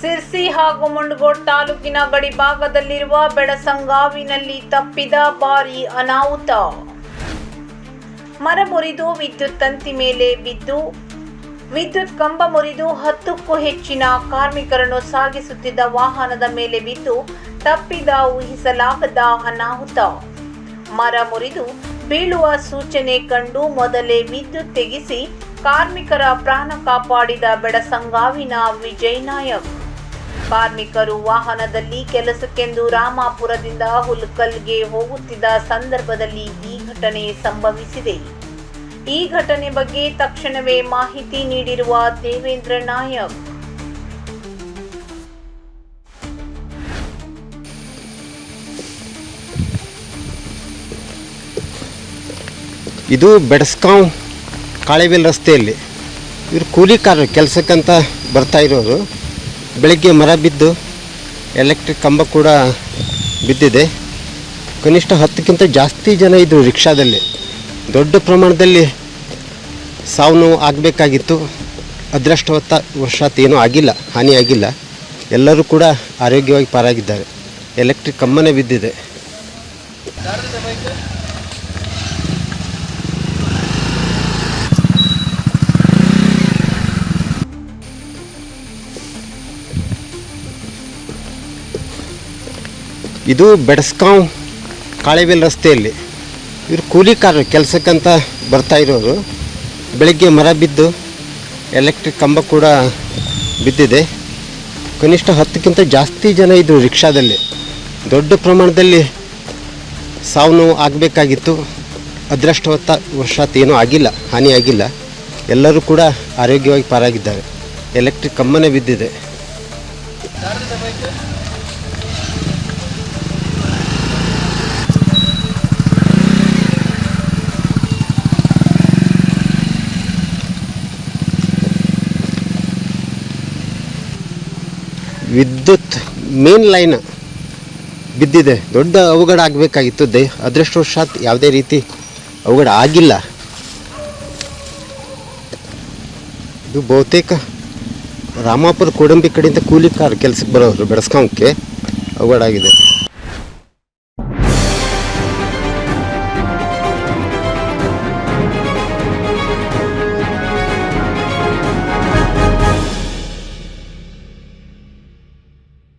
ಸಿರ್ಸಿ ಹಾಗೂ ಮುಂಡಗೋಡ್ ತಾಲೂಕಿನ ಗಡಿ ಭಾಗದಲ್ಲಿರುವ ಬೆಳಸಂಗಾವಿನಲ್ಲಿ ತಪ್ಪಿದ ಭಾರಿ ಅನಾಹುತ. ಮರ ಮುರಿದು ವಿದ್ಯುತ್ ತಂತಿ ಮೇಲೆ ಬಿದ್ದು, ವಿದ್ಯುತ್ ಕಂಬ ಮುರಿದು ಹತ್ತಕ್ಕೂ ಹೆಚ್ಚಿನ ಕಾರ್ಮಿಕರನ್ನು ಸಾಗಿಸುತ್ತಿದ್ದ ವಾಹನದ ಮೇಲೆ ಬಿದ್ದು ತಪ್ಪಿದ, ಊಹಿಸಲಾಗದ ಅನಾಹುತ. ಮರ ಮುರಿದು ಬೀಳುವ ಸೂಚನೆ ಕಂಡು ಮೊದಲೇ ವಿದ್ಯುತ್ ತೆಗೆಸಿ ಕಾರ್ಮಿಕರ ಪ್ರಾಣ ಕಾಪಾಡಿದ ಬೆಡಸಂಗಾವಿನ ವಿಜಯ್ ನಾಯಕ್. ಕಾರ್ಮಿಕರು ವಾಹನದಲ್ಲಿ ಕೆಲಸಕ್ಕೆಂದು ರಾಮಾಪುರದಿಂದ ಹುಲ್ಕಲ್ಗೆ ಹೋಗುತ್ತಿದ್ದ ಸಂದರ್ಭದಲ್ಲಿ ಈ ಘಟನೆ ಸಂಭವಿಸಿದೆ. ಈ ಘಟನೆ ಬಗ್ಗೆ ತಕ್ಷಣವೇ ಮಾಹಿತಿ ನೀಡಿರುವ ದೇವೇಂದ್ರ ನಾಯಕ್. ಇದು ಬೆಡಸ್ಕಾವ್ ಕಾಳೆಬೇಲ್ ರಸ್ತೆಯಲ್ಲಿ. ಇವರು ಕೂಲಿಕಾರರು ಕೆಲಸಕ್ಕಂತ ಬರ್ತಾ ಇರೋರು. ಬೆಳಗ್ಗೆ ಮರ ಬಿದ್ದು ಎಲೆಕ್ಟ್ರಿಕ್ ಕಂಬ ಕೂಡ ಬಿದ್ದಿದೆ. ಕನಿಷ್ಠ ಹತ್ತಕ್ಕಿಂತ ಜಾಸ್ತಿ ಜನ ಇದ್ದರು ರಿಕ್ಷಾದಲ್ಲಿ. ದೊಡ್ಡ ಪ್ರಮಾಣದಲ್ಲಿ ಸಾವು ನೋವು ಆಗಬೇಕಾಗಿತ್ತು. ಅದೃಷ್ಟವತ್ತ ವರ್ಷಾತ್ ಏನೂ ಆಗಿಲ್ಲ, ಹಾನಿ ಆಗಿಲ್ಲ. ಎಲ್ಲರೂ ಕೂಡ ಆರೋಗ್ಯವಾಗಿ ಪಾರಾಗಿದ್ದಾರೆ. ಎಲೆಕ್ಟ್ರಿಕ್ ಕಂಬನೇ ಬಿದ್ದಿದೆ. ಇದು ಬೆಡಸ್ಕಾವ್ ಕಾಳೆಬೆಲ್ ರಸ್ತೆಯಲ್ಲಿ. ಇವರು ಕೂಲಿಕಾರರು ಕೆಲಸಕ್ಕಂತ ಬರ್ತಾ ಇರೋರು. ಬೆಳಗ್ಗೆ ಮರ ಬಿದ್ದು ಎಲೆಕ್ಟ್ರಿಕ್ ಕಂಬ ಕೂಡ ಬಿದ್ದಿದೆ. ಕನಿಷ್ಠ ಹತ್ತಕ್ಕಿಂತ ಜಾಸ್ತಿ ಜನ ಇದ್ದರು ರಿಕ್ಷಾದಲ್ಲಿ. ದೊಡ್ಡ ಪ್ರಮಾಣದಲ್ಲಿ ಸಾವು ನೋವು ಆಗಬೇಕಾಗಿತ್ತು. ಅದೃಷ್ಟವತ್ತ ವರ್ಷಾತ್ ಏನೂ ಆಗಿಲ್ಲ, ಹಾನಿ ಆಗಿಲ್ಲ. ಎಲ್ಲರೂ ಕೂಡ ಆರೋಗ್ಯವಾಗಿ ಪಾರಾಗಿದ್ದಾರೆ. ಎಲೆಕ್ಟ್ರಿಕ್ ಕಂಬನೇ ಬಿದ್ದಿದೆ. ವಿದ್ಯುತ್ ಮೇನ್ ಲೈನ್ ಬಿದ್ದಿದೆ. ದೊಡ್ಡ ಅವಘಡ ಆಗಬೇಕಾಗಿತ್ತು. ದೇ, ಅದೃಷ್ಟವಶಾತ್ ಯಾವುದೇ ರೀತಿ ಅವಘಡ ಆಗಿಲ್ಲ. ಇದು ಬಹುತೇಕ ರಾಮಾಪುರ, ಕೋಡಂಬಿ ಕಡೆಯಿಂದ ಕೂಲಿ ಕಾರ್ ಕೆಲಸಕ್ಕೆ ಬರೋರು ಬೆಡಸ್ಕೊಂಡಕ್ಕೆ ಅವಘಡ ಆಗಿದೆ.